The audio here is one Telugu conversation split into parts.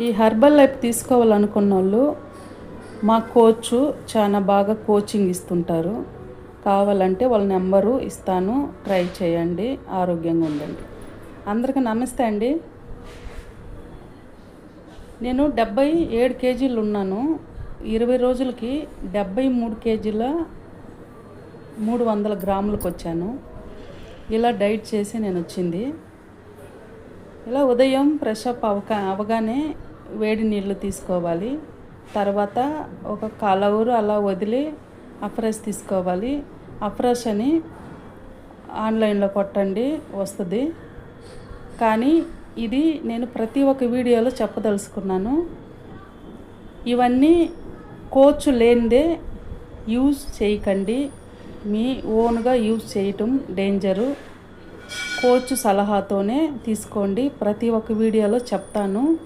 ఈ హర్బల్ లైఫ్ తీసుకోవాలనుకున్న వాళ్ళు మా కోచ్ చాలా బాగా కోచింగ్ ఇస్తుంటారు. కావాలంటే వాళ్ళ నెంబరు ఇస్తాను. ట్రై చేయండి. ఆరోగ్యంగా ఉండండి. అందరికీ నమస్తే అండి. నేను డెబ్బై ఏడు కేజీలు ఉన్నాను. ఇరవై రోజులకి డెబ్బై మూడు కేజీల మూడు వందల గ్రాములకు వచ్చాను. ఇలా డైట్ చేసి నేను వచ్చింది. ఇలా ఉదయం ఫ్రెష్ అప్ అవగా అవగానే వేడి నీళ్ళు తీసుకోవాలి. తర్వాత ఒక కలవరు అలా వదిలి అఫ్రెష్ తీసుకోవాలి. అఫ్రెష్ అని ఆన్లైన్లో కొట్టండి వస్తుంది. కానీ ఇది నేను ప్రతి ఒక్క వీడియోలో చెప్పదలుచుకున్నాను. ఇవన్నీ కోచ్ లేనిదే యూజ్ చేయకండి. మీ ఓన్గా యూజ్ చేయటం డేంజరు. కోచ్ సలహాతోనే తీసుకోండి. ప్రతి ఒక్క వీడియోలో చెప్తాను.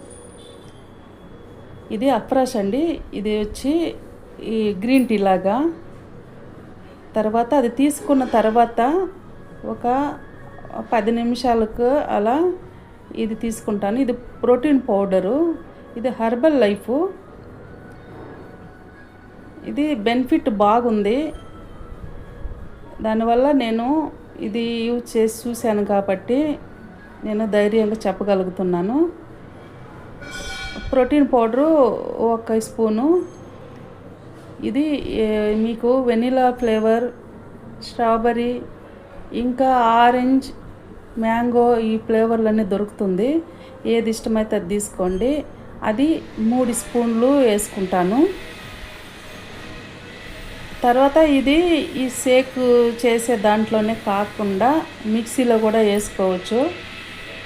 ఇది అఫ్రాష్ అండి. ఇది వచ్చి ఈ గ్రీన్ టీ లాగా. తర్వాత అది తీసుకున్న తర్వాత ఒక పది నిమిషాలకు అలా ఇది తీసుకుంటాను. ఇది ప్రోటీన్ పౌడరు. ఇది హర్బల్ లైఫ్. ఇది బెనిఫిట్ బాగుంది. దానివల్ల నేను ఇది యూజ్ చేసి చూశాను కాబట్టి నేను ధైర్యంగా చెప్పగలుగుతున్నాను. ప్రోటీన్ పౌడరు ఒక స్పూను. ఇది మీకు వెనిలా ఫ్లేవర్ స్ట్రాబెరీ ఇంకా ఆరెంజ్ మ్యాంగో ఈ ఫ్లేవర్లన్నీ దొరుకుతుంది. ఏది ఇష్టమైతే అది తీసుకోండి. అది మూడు స్పూన్లు వేసుకుంటాను. తర్వాత ఇది ఈ షేక్ చేసే దాంట్లోనే కాకుండా మిక్సీలో కూడా వేసుకోవచ్చు.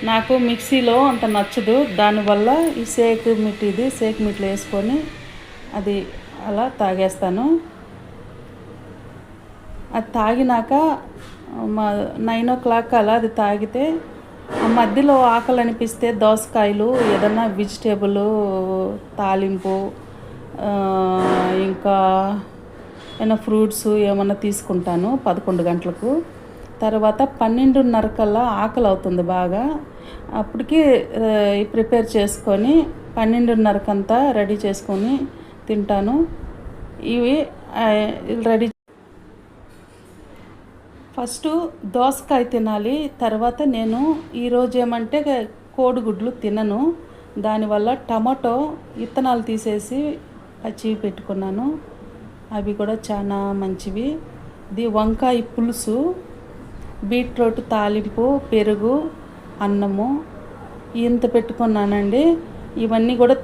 నాకు మిక్సీలో అంత నచ్చదు. దానివల్ల ఈ సేక్ మిట్ ఇది సేక్ మిట్లు వేసుకొని అది అలా తాగేస్తాను. అది తాగినాక మా నైన్ ఓ క్లాక్ అలా అది తాగితే మధ్యలో ఆకలి అనిపిస్తే దోసకాయలు ఏదన్నా వెజిటేబుల్ తాలింపు ఇంకా ఏమైనా ఫ్రూట్స్ ఏమన్నా తీసుకుంటాను పదకొండు గంటలకు. తర్వాత పన్నెండున్నర కల్లా ఆకలి అవుతుంది బాగా అప్పటికి ప్రిపేర్ చేసుకొని పన్నెండున్నరకంతా రెడీ చేసుకొని తింటాను. ఇవి రెడీ ఫస్ట్ దోసకాయ తినాలి. తర్వాత నేను ఈరోజు ఏమంటే కోడిగుడ్లు తినను. దానివల్ల టమాటో విత్తనాలు తీసేసి పచ్చివి పెట్టుకున్నాను. అవి కూడా చాలా మంచివి. ఇది వంకాయ పులుసు. బీట్రూట్ తాలింపు పెరుగు అన్నము ఇంత పెట్టుకున్నానండి. ఇవన్నీ కూడా